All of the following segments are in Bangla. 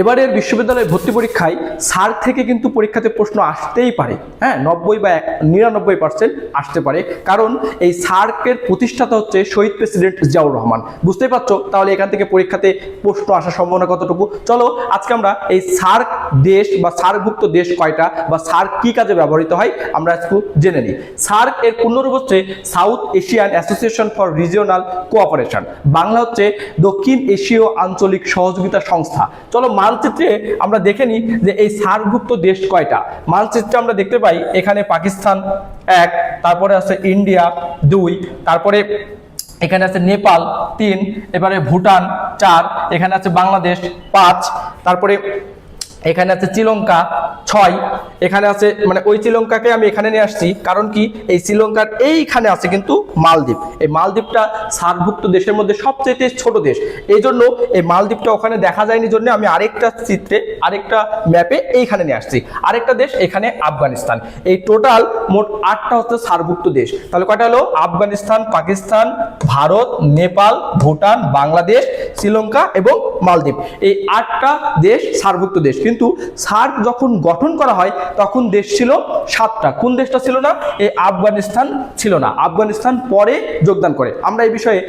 এবারের বিশ্ববিদ্যালয়ে ভর্তি পরীক্ষায় সার্ক থেকে কিন্তু পরীক্ষাতে প্রশ্ন আসতেই পারে। হ্যাঁ নব্বই বা নিরানব্বই পার্সেন্ট আসতে পারে। কারণ এই সার্কের প্রতিষ্ঠাতা হচ্ছে শহীদ প্রেসিডেন্ট জিয়াউর রহমান। বুঝতেই পারছ? তাহলে এখান থেকে পরীক্ষাতে প্রশ্ন আসার সম্ভাবনা কতটুকু? চলো, আজকে আমরা এই সার্ক দেশ বা সার্কভুক্ত দেশ কয়টা বা সার্ক কি কাজে ব্যবহৃত হয়, আমরা একটু জেনে নিই। সার্ক এর পূর্ণরূপ হচ্ছে south Asian association for regional cooperation. Bangla হচ্ছে দক্ষিণ এশীয় আঞ্চলিক সহযোগিতা সংস্থা। চলো মানচিত্রে আমরা দেখে নিই যে এই সারভুক্ত দেশ কয়টা। মানচিত্রে আমরা দেখতে পাই, এখানে পাকিস্তান এক, তারপরে আছে ইন্ডিয়া দুই, তারপরে এখানে আছে নেপাল তিন, এবারে ভুটান চার, এখানে আছে বাংলাদেশ পাঁচ, তারপরে এখানে আছে শ্রীলঙ্কা ছয়। এখানে আছে মানে ওই শ্রীলঙ্কাকে আমি এখানে নিয়ে আসছি। কারণ কি? এই শ্রীলঙ্কার এইখানে আছে কিন্তু মালদ্বীপ। এই মালদ্বীপটা সার্কভুক্ত দেশের মধ্যে সবচেয়ে ছোট দেশ। এই জন্য এই মালদ্বীপটা ওখানে দেখা যায়নি জন্য আমি আরেকটা চিত্রে, আরেকটা ম্যাপে এইখানে নিয়ে আসছি। আরেকটা দেশ এখানে আফগানিস্তান। এই টোটাল মোট আটটা হচ্ছে সার্কভুক্ত দেশ। তাহলে কয়টা হলো? আফগানিস্তান, পাকিস্তান, ভারত, নেপাল, ভুটান, বাংলাদেশ, শ্রীলঙ্কা এবং মালদ্বীপ। এই আটটা দেশ সার্কভুক্ত দেশ। কিন্তু সার্ক যখন গঠন করা হয়, তখন দেশ ছিল সাতটা। কোন দেশটা ছিল না? এই আফগানিস্তান ছিল না। আফগানিস্তান পরে যোগদান করে। আমরা এই বিষয়ে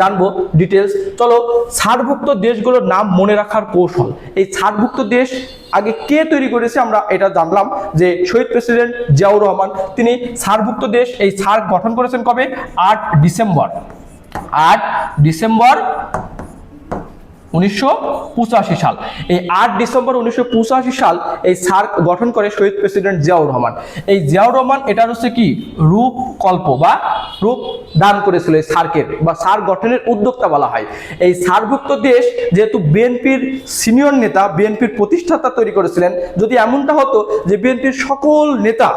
জানব ডিটেলস চলো, সার্কভুক্ত দেশগুলোর নাম মনে রাখার কৌশল। এই সার্কভুক্ত দেশ আগে কে তৈরি করেছে? আমরা এটা জানলাম যে শহীদ প্রেসিডেন্ট জিয়াউর রহমান, তিনি সার্কভুক্ত দেশ, এই সার্ক গঠন করেছেন কবে? আট ডিসেম্বর। আট ডিসেম্বর উনিশশো পঁচাশি সাল। এই আট ডিসেম্বর উনিশশো পঁচাশি সাল এই সার্ক গঠন করে শহীদ প্রেসিডেন্ট জিয়াউর রহমান। এই জিয়াউর রহমান এটা হচ্ছে কি? রূপকল্প বা রূপ দান করেছিল এই সার্কের বা সার্ক গঠনের উদ্যোক্তা বলা হয়। এই সার্কভুক্ত দেশ যেহেতু বিএনপির সিনিয়র নেতা, বিএনপির প্রতিষ্ঠাতা তৈরি করেছিলেন, যদি এমনটা হতো যে বিএনপির সকল নেতা,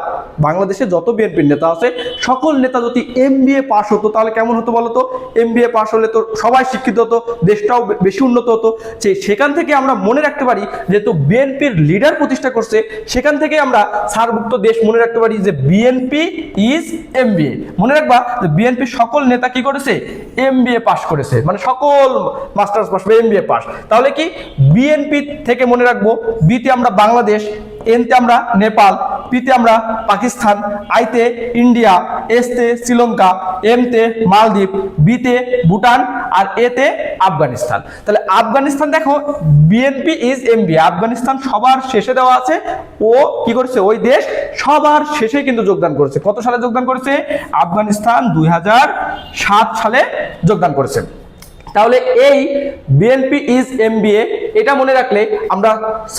বাংলাদেশে যত বিএনপির নেতা আছে, সকল নেতা যদি এম পাস হতো, তাহলে কেমন হতো বলতো? এম পাস হলে তো সবাই শিক্ষিত হতো, দেশটাও বেশি উন্নত হতো যে সেখান থেকে আমরা মনে রাখতে পারি যেহেতু বিএনপির লিডার প্রতিষ্ঠা করছে, সেখান থেকে আমরা সারভুক্ত দেশ মনে রাখতে পারি যে বিএনপি ইজ এম মনে রাখবা যে বিএনপির সকল নেতা কি করেছে? এম পাস করেছে। মানে সকল মাস্টার্স পাস বা এম পাস তাহলে কি বিএনপি থেকে মনে রাখব বিতে আমরা বাংলাদেশ এনতে আমরা নেপাল, পিতে আমরা পাকিস্তান, আইতে ইন্ডিয়া, এসতে শ্রীলঙ্কা, এমতে মালদ্বীপ, বিতে ভুটান আর এতে আফগানিস্তান। তাহলে আফগানিস্তান দেখো, বিএনপি ইজ এমবি আফগানিস্তান সবার শেষে দেওয়া আছে। ও কি করেছে? ওই দেশ সবার শেষে কিন্তু যোগদান করেছে। কত সালে যোগদান করেছে? আফগানিস্তান দুই হাজার সাত সালে যোগদান করেছে। তাহলে এই বিএনপি ইজ এমবিএ এটা মনে রাখলে আমরা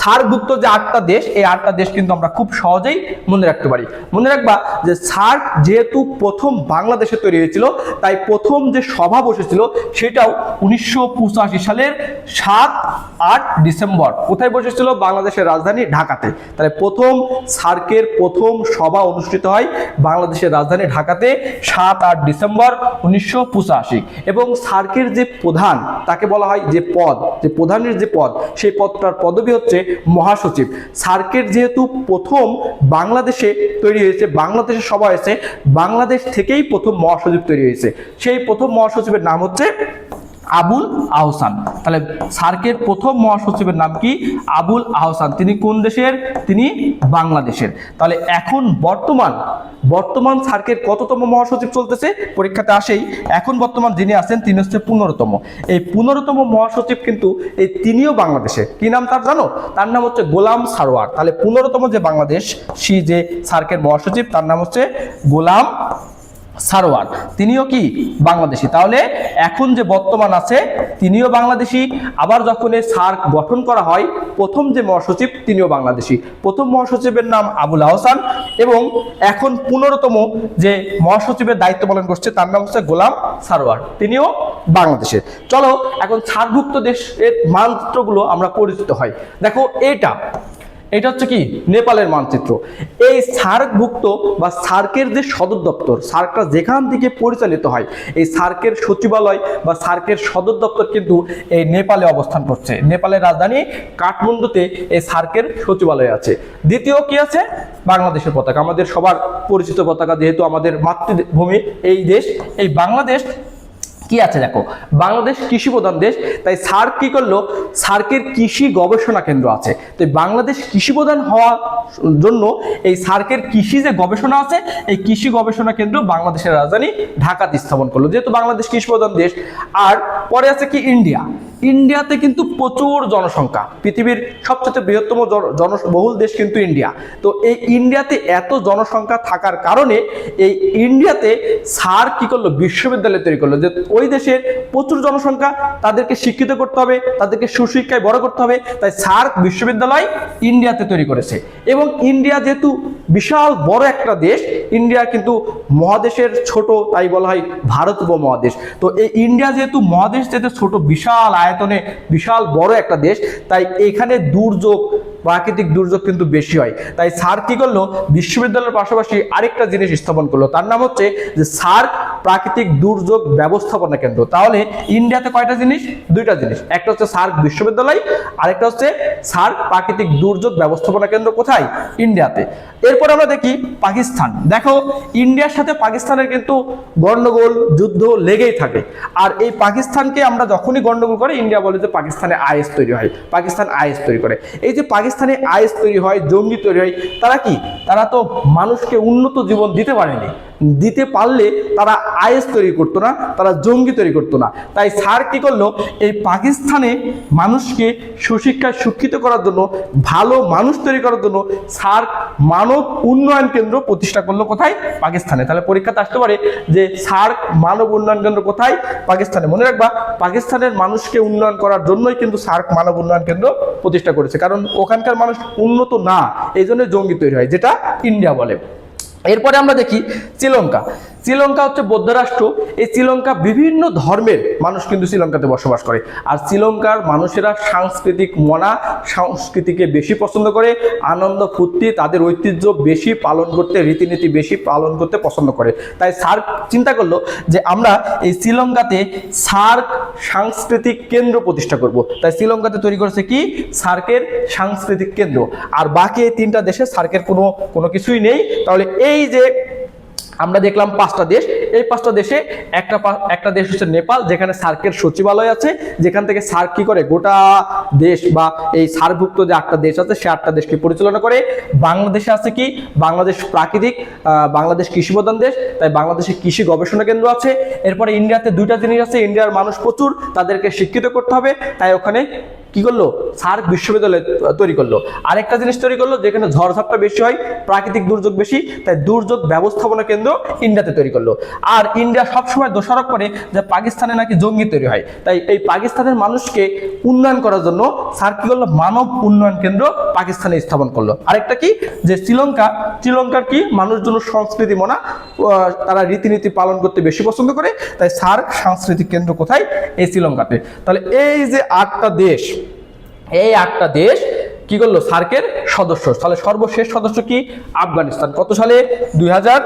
সার্কভুক্ত যে আটটা দেশ, এই আটটা দেশ কিন্তু আমরা খুব সহজেই মনে রাখতে পারি। মনে রাখবা যে সার্ক যেহেতু প্রথম বাংলাদেশে তৈরি হয়েছিল, তাই প্রথম যে সভা বসেছিল সেটাও উনিশশো পঁচাশি সালের সাত, আট ডিসেম্বর। কোথায় বসেছিল? বাংলাদেশের রাজধানী ঢাকাতে। তাহলে প্রথম সার্কের প্রথম সভা অনুষ্ঠিত হয় বাংলাদেশের রাজধানী ঢাকাতে, সাত, আট ডিসেম্বর উনিশশো পঁচাশি। এবং সার্কের যে প্রধান, তাকে বলা হয় যে পদ। যে প্রধানের যে পদ, সেই পদটার পদবি হচ্ছে মহাসচিব। সার্কের যেহেতু প্রথম বাংলাদেশে তৈরি হয়েছে, বাংলাদেশের সবাই হয়েছে, বাংলাদেশ থেকেই প্রথম মহাসচিব তৈরি হয়েছে। সেই প্রথম মহাসচিবের নাম হচ্ছে আবুল আহসান। তাহলে সার্কের প্রথম মহাসচিবের নাম কি? আবুল আহসান। তিনি কোন দেশের? তিনি বাংলাদেশের। তাহলে এখন বর্তমান বর্তমান সার্কের কততম মহাসচিব চলতেছে? পরীক্ষাতে আসেই। এখন বর্তমান যিনি আছেন, তিনি হচ্ছে পনেরোতম। এই পনেরোতম মহাসচিব কিন্তু এই তিনিও বাংলাদেশে। কি নাম তার জানো? তার নাম হচ্ছে গোলাম সারোয়ার। তাহলে পনেরোতম যে বাংলাদেশ, সি যে সার্কের মহাসচিব, তার নাম হচ্ছে গোলাম সারোয়ার। তিনিও কি বাংলাদেশি? তাহলে এখন যে বর্তমান আছে, তিনিও বাংলাদেশি। আবার যখন এই সার্ক গঠন করা হয়, প্রথম যে মহাসচিব, তিনিও বাংলাদেশি। প্রথম মহাসচিবের নাম আবুল আহসান এবং এখন পনেরোতম যে মহাসচিবের দায়িত্ব পালন করছে, তার নাম হচ্ছে গোলাম সারোয়ার। তিনিও বাংলাদেশের চলো, এখন সার্কভুক্ত দেশের মানচিত্রগুলো আমরা পরিচিত হয়। দেখো, এটা এটা হচ্ছে কি? নেপালের মানচিত্র। এই সার্কভুক্ত বা সার্কের যে সদর দপ্তর, সার্কটা যেখান থেকে পরিচালিত হয়, এই সার্কের সচিবালয় বা সার্কের সদর দপ্তর কিন্তু এই নেপালে অবস্থান করছে। নেপালের রাজধানী কাঠমান্ডুতে এই সার্কের সচিবালয় আছে। দ্বিতীয় কি আছে? বাংলাদেশের পতাকা। আমাদের সবার পরিচিত পতাকা যেহেতু আমাদের মাতৃভূমি এই দেশ, এই বাংলাদেশ কি আছে দেখো? বাংলাদেশ কৃষি প্রধান দেশ, তাই সার্ক কি করল? সার্কের কৃষি গবেষণা কেন্দ্র আছে। তো বাংলাদেশ কৃষি প্রধান হওয়ার জন্য এই সার্কের কৃষি যে গবেষণা আছে, এই কৃষি গবেষণা কেন্দ্র বাংলাদেশের রাজধানী ঢাকাতে স্থাপন করল, যেহেতু বাংলাদেশ কৃষি প্রধান দেশ। আর পরে আছে কি? ইন্ডিয়া। ইন্ডিয়াতে কিন্তু প্রচুর জনসংখ্যা। পৃথিবীর সবচেয়ে বৃহত্তম জন- জনবহুল দেশ কিন্তু ইন্ডিয়া। তো এই ইন্ডিয়াতে এত জনসংখ্যা থাকার কারণে এই ইন্ডিয়াতে সার কি করল? বিশ্ববিদ্যালয় তৈরি করল। যে ওই দেশের প্রচুর জনসংখ্যা তাদেরকে শিক্ষিত করতে হবে, তাদেরকে সুশিক্ষায় বড় করতে হবে, তাই সার্ক বিশ্ববিদ্যালয় ইন্ডিয়াতে তৈরি করেছে। এবং ইন্ডিয়া যেহেতু বিশাল বড় একটা দেশ, ইন্ডিয়া কিন্তু মহাদেশের ছোট, তাই বলা হয় ভারত উপমহাদেশ। তো এই ইন্ডিয়া যেহেতু মহাদেশ, যেহেতু ছোট বিশাল আয়তনে বিশাল বড় একটা দেশ, তাই এখানে দুর্যোগ প্রাকৃতিক দুর্যোগ কিন্তু বেশি হয়। তাই সার্ক কি করল? বিশ্ববিদ্যালয়ের পাশাপাশি আরেকটা জিনিস স্থাপন করল। তার নাম হচ্ছে যে সার্ক প্রাকৃতিক দুর্যোগ ব্যবস্থাপনা কেন্দ্র। তাহলে ইন্ডিয়াতে কয়টা জিনিস? দুইটা জিনিস। একটা হচ্ছে সার্ক বিশ্ববিদ্যালয়, আরেকটা হচ্ছে সার্ক প্রাকৃতিক দুর্যোগ ব্যবস্থাপনা কেন্দ্র কোথায়? ইন্ডিয়াতে। এরপর আমরা দেখি পাকিস্তান। দেখো, ইন্ডিয়ার সাথে পাকিস্তানের কিন্তু গন্ডগোল যুদ্ধ লেগেই থাকে। আর এই পাকিস্তানকে আমরা যখনই গন্ডগোল করে, ইন্ডিয়া বলে যে পাকিস্তানে আইএস তৈরি হয়, পাকিস্তান আইএস তৈরি করে। এই যে পাকিস্তানে আইএস তৈরি হয়, জঙ্গি তৈরি হয়, তারা কি? তারা তো মানুষকে উন্নত জীবন দিতে পারেনি। দিতে পারলে তারা আইএস তৈরি করতো না, তারা জঙ্গি তৈরি করতো না। তাই স্যার কী করল? এই পাকিস্তানে মানুষকে সুশিক্ষায় শিক্ষিত করার জন্য, ভালো মানুষ তৈরি করার জন্য স্যার মানব উন্নয়ন কেন্দ্র প্রতিষ্ঠা করল কোথায়? পাকিস্তানে। তাহলে পরীক্ষাতে আসতে পারে যে স্যার মানব উন্নয়ন কেন্দ্র কোথায়? পাকিস্তানে। মনে রাখবা, পাকিস্তানের মানুষকে উন্নয়ন করার জন্যই কিন্তু সার্ক মানব উন্নয়ন কেন্দ্র প্রতিষ্ঠা করেছে। কারণ ওখানকার মানুষ উন্নত না এই জন্য জঙ্গি তৈরি হয়, যেটা ইন্ডিয়া বলে। এরপরে আমরা দেখি শ্রীলঙ্কা। শ্রীলঙ্কা হচ্ছে বৌদ্ধ রাষ্ট্র। এই শ্রীলঙ্কা বিভিন্ন ধর্মের মানুষ কিন্তু শ্রীলঙ্কাতে বসবাস করে। আর শ্রীলঙ্কার মানুষেরা সাংস্কৃতিক মনা, সংস্কৃতিকে বেশি পছন্দ করে, আনন্দ, ফুর্তি, তাদের ঐতিহ্য বেশি পালন করতে, রীতিনীতি বেশি পালন করতে পছন্দ করে। তাই সার্ক চিন্তা করল যে আমরা এই শ্রীলঙ্কাতে সার্ক সাংস্কৃতিক কেন্দ্র প্রতিষ্ঠা করব। তাই শ্রীলঙ্কাতে তৈরি করেছে কি? সার্কের সাংস্কৃতিক কেন্দ্র। আর বাকি এই তিনটা দেশে সার্কের কোনো কোনো কিছুই নেই। তাহলে এই যে আমরা দেখলাম পাঁচটা দেশ এই পাঁচটা দেশে, একটা একটা দেশ হচ্ছে নেপাল, যেখানে সার্কের সচিবালয় আছে, যেখান থেকে সার্ক কি করে? গোটা দেশ বা এই সার্কভুক্ত যে আটটা দেশ আছে, সে আটটা দেশকে পরিচালনা করে। বাংলাদেশে আছে কি? বাংলাদেশ প্রাকৃতিক বাংলাদেশ কৃষি প্রধান দেশ, তাই বাংলাদেশে কৃষি গবেষণা কেন্দ্র আছে। এরপরে ইন্ডিয়াতে দুইটা জিনিস আছে, ইন্ডিয়ার মানুষ প্রচুর, তাদেরকে শিক্ষিত করতে হবে। তাই ওখানে কি করল? সার্ক বিশ্ববিদ্যালয় তৈরি করল। আরেকটা জিনিস তৈরি করল, যেখানে ঝড়ঝাপটা বেশি হয়, প্রাকৃতিক দুর্যোগ বেশি, তাই দুর্যোগ ব্যবস্থাপনা কেন্দ্র ইন্ডিয়াতে তৈরি করল। আর ইন্ডিয়া সবসময় দোষারোপ করে যে পাকিস্তানে নাকি জঙ্গি তৈরি হয়। তাই এই পাকিস্তানের মানুষকে উন্নয়ন করার জন্য সার্ক কি করল মানব উন্নয়ন কেন্দ্র পাকিস্তানে স্থাপন করল। আরেকটা কি? যে শ্রীলঙ্কা, শ্রীলঙ্কার কি? মানুষজন সংস্কৃতি মনা তারা রীতিনীতি পালন করতে বেশি পছন্দ করে, তাই সার্ক সাংস্কৃতিক কেন্দ্র কোথায়? এই শ্রীলঙ্কাতে। তাহলে এই যে আটটা দেশ, এই আটটা দেশ কি করল? সার্কের সদস্য। তাহলে সর্বশেষ সদস্য কি? আফগানিস্তান। কত সালে? দুই হাজার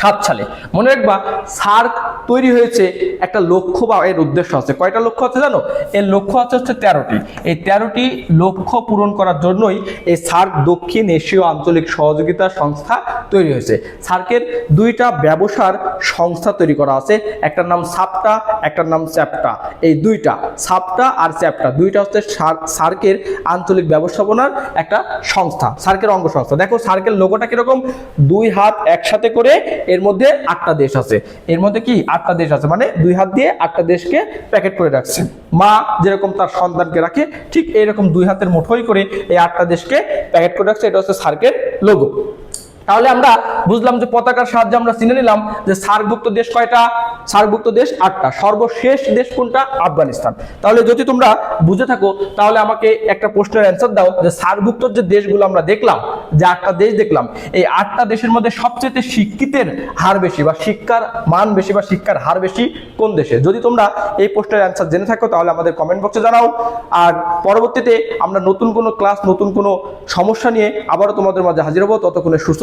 সাত সালে। মনে রাখবা, সার্ক তৈরি হয়েছে একটা লক্ষ্য বা এর উদ্দেশ্য আছে। কয়টা লক্ষ্য আছে জানো? এর লক্ষ্য আছে হচ্ছে তেরোটি। এই তেরোটি লক্ষ্য পূরণ করার জন্যই এই সার্ক দক্ষিণ এশীয় আঞ্চলিক সহযোগিতা সংস্থা তৈরি হয়েছে। সার্কের দুইটা ব্যবসার সংস্থা তৈরি করা আছে। একটার নাম সাপটা, একটার নাম চ্যাপটা। এই দুইটা, সাপটা আর চ্যাপটা, দুইটা হচ্ছে সার- সার্কের আঞ্চলিক ব্যবস্থাপনার একটা সংস্থা, সার্কের অঙ্গ সংস্থা দেখো, সার্কের লোগোটা কীরকম? দুই হাত একসাথে করে এর মধ্যে আটটা দেশ আছে। এর মধ্যে কি? আটটা দেশ আছে। মানে দুই হাত দিয়ে আটটা দেশকে প্যাকেট করে রাখছে। মা যেরকম তার সন্তানকে রাখে, ঠিক এইরকম দুই হাতের মুঠোই করে এই আটটা দেশকে প্যাকেট করে রাখছে। এটা হচ্ছে সার্কের লোগো তাহলে আমরা বুঝলাম যে পতাকার সাহায্যে আমরা চিনে নিলাম যে সার্কভুক্ত দেশ কয়টা? সার্কভুক্ত দেশ আটটা। সর্বশেষ দেশ কোনটা? আফগানিস্তান। তাহলে যদি তোমরা বুঝে থাকো, তাহলে আমাকে একটা প্রশ্নের অ্যান্সার দাও যে সার্কভুক্ত যে দেশগুলো আমরা দেখলাম, যে আটটা দেশ দেখলাম, এই আটটা দেশের মধ্যে সবচেয়ে শিক্ষিতের হার বেশি বা শিক্ষার মান বেশি বা শিক্ষার হার বেশি কোন দেশে? যদি তোমরা এই প্রশ্নের অ্যান্সার জেনে থাকো, তাহলে আমাদের কমেন্ট বক্সে জানাও। আর পরবর্তীতে আমরা নতুন কোনো ক্লাস নতুন কোনো সমস্যা নিয়ে আবারও তোমাদের মাঝে হাজির হব। ততক্ষণে সুস্থ